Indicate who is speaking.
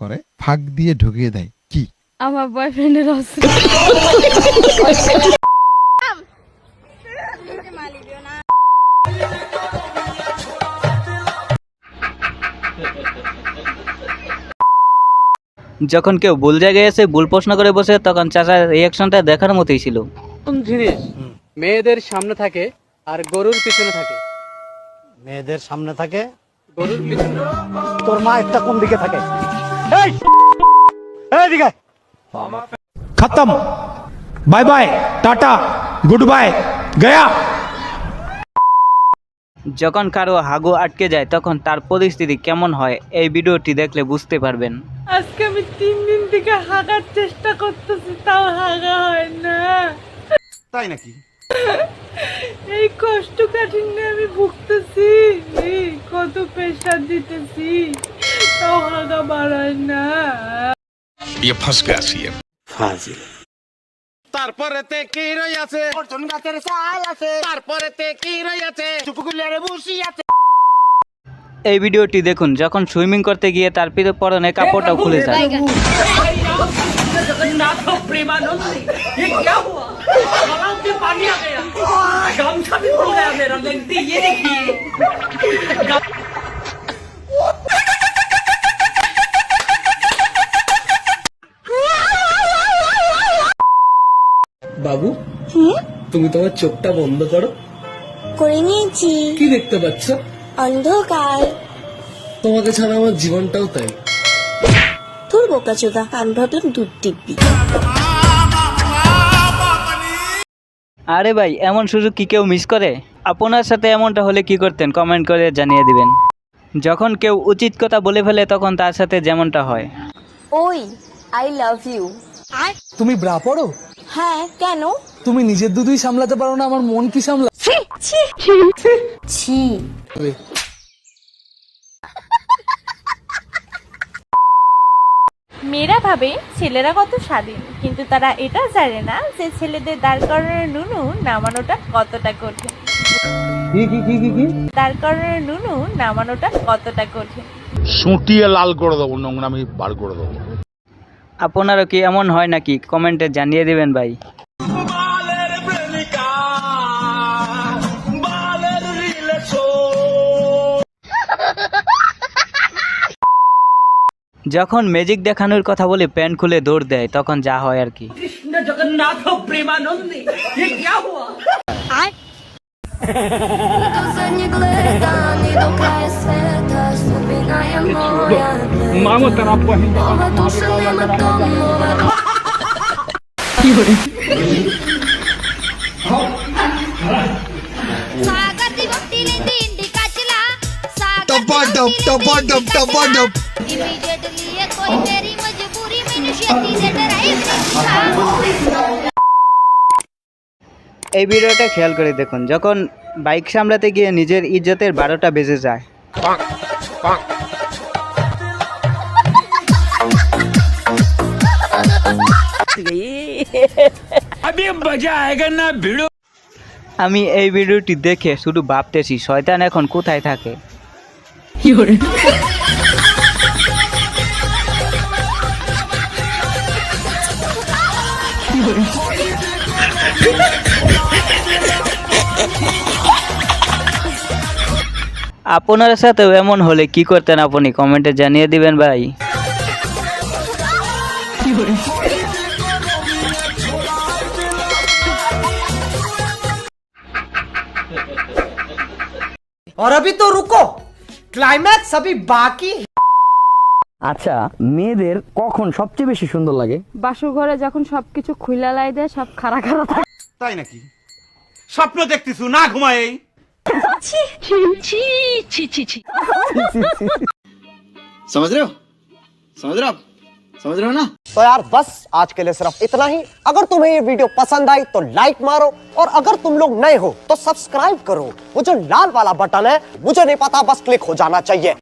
Speaker 1: করে ফাঁক দিয়ে ঢুকিয়ে দেয়। কি?
Speaker 2: আমার বয়ফ্রেন্ডের অস্ত্র
Speaker 3: যখন কেউ ভুল জায়গায় এসে ভুল প্রশ্ন করে বসে তখন চাচার রিয়াকশনটা দেখার মতোই ছিল।
Speaker 4: কোন জিনিস? মেয়েদের সামনে থাকে আর গরুর পিছনে থাকে।
Speaker 5: মেয়েদের সামনে থাকে?
Speaker 4: গরুর পিছনে।
Speaker 5: তোর মা একটা কোন দিকে থাকে?
Speaker 6: खत्म bye bye tata good bye गया
Speaker 3: যখন কারও হাগু আটকে যায় তখন তার পরিস্থিতি কেমন হয় এই ভিডিওটি দেখলে বুঝতে পারবেন।
Speaker 2: আজকে আমি তিন দিন থেকে হাগার চেষ্টা করতেছি তাও হাগা হয় না।
Speaker 1: তাই নাকি?
Speaker 2: এই কষ্ট কাঠিন্য আমি ভুগতেছি। কত প্রেশার দিতেছি। তাও হাগা বাড়ায় না
Speaker 7: ये फंस गया सीएम
Speaker 5: ফাজিল
Speaker 7: তারপরেতে কি রই আছে অর্জুন গাছের ছাল আছে তারপরেতে কি রই আছে চুপগুলের বুসি আছে
Speaker 3: এই ভিডিওটি দেখুন যখন সুইমিং করতে গিয়ে তার পিঠে পরনে কাপড়টাও খুলে যায়
Speaker 4: বাবু তুমি? তোমার চোখটা বন্ধ করো।
Speaker 8: করে নিয়েছি।
Speaker 4: কি দেখতে পাচ্ছ?
Speaker 8: অন্ধকার।
Speaker 4: তোমাকে ছাড়া আমার জীবনটাও তাই।
Speaker 8: তোর বোকা চোদা আমি ভাবলাম দুধ টিপবি।
Speaker 3: আরে ভাই এমন সুযোগ কি কেউ মিস করে? আপনার সাথে এমনটা হলে কি করতেন? কমেন্ট করে জানিয়ে দিবেন। যখন কেউ উচিত কথা বলে ফেলে তখন তার সাথে যেমনটা হয়।
Speaker 8: ওই আই লাভ ইউ
Speaker 4: তুমি ব্রা পড়ো?
Speaker 8: হ্যাঁ কেন?
Speaker 4: তুমি নিজের দুধই সামলাতে পারো না আমার মন কি সামলা
Speaker 8: ছি
Speaker 2: মেয়েরা ভাবে ছেলেরা কত স্বাধীন কিন্তু তারা এটা জানে না যে ছেলেদের দাঁড় করানোর নুনু নামানোটা কতটা কঠিন।
Speaker 4: কি কি কি কি কি?
Speaker 2: দাঁড় করানোর নুনু নামানোটা কতটা কঠিন।
Speaker 7: সুটিয়ে লাল করে দেবো নোংরামি বার করে দেবো।
Speaker 3: আপনারও কি এমন হয় নাকি? কমেন্টে জানিয়ে দিবেন ভাই। যখন ম্যাজিক দেখানোর কথা বলে প্যান্ট খুলে দৌড় দেয় তখন যা হয় আর কি।
Speaker 8: টপ
Speaker 3: এই ভিডিওটা খেয়াল করে দেখুন, যখন বাইক সামলাতে গিয়ে নিজের ইজ্জতের বারোটা বেজে যায়। আমি এই ভিডিওটি দেখে শুধু ভাবতেছি, শয়তান এখন কোথায় থাকে? আপনার সাথেও এমন হলে কি করতেন আপনি কমেন্টে জানিয়ে দিবেন ভাই
Speaker 5: और अभी तो रुको क्लाइमैक्स अभी बाकी
Speaker 9: আচ্ছা মেয়েদের কখন সবচেয়ে বেশি সুন্দর লাগে
Speaker 2: বাসর ঘরে যখন সবকিছু খুইলা লাই দেয় সব খারা খারা থাকে
Speaker 1: তাই নাকি স্বপ্ন দেখতেছু না ঘুমাই
Speaker 10: समझ रहे हो समझ रहे हो आप समझ रहे हो ना
Speaker 5: तो यार बस आज के लिए सिर्फ इतना ही अगर तुम्हें ये वीडियो पसंद आई तो लाइक मारो और अगर तुम लोग नए हो तो सब्सक्राइब करो वो जो लाल वाला बटन है मुझे नहीं पता बस क्लिक हो जाना चाहिए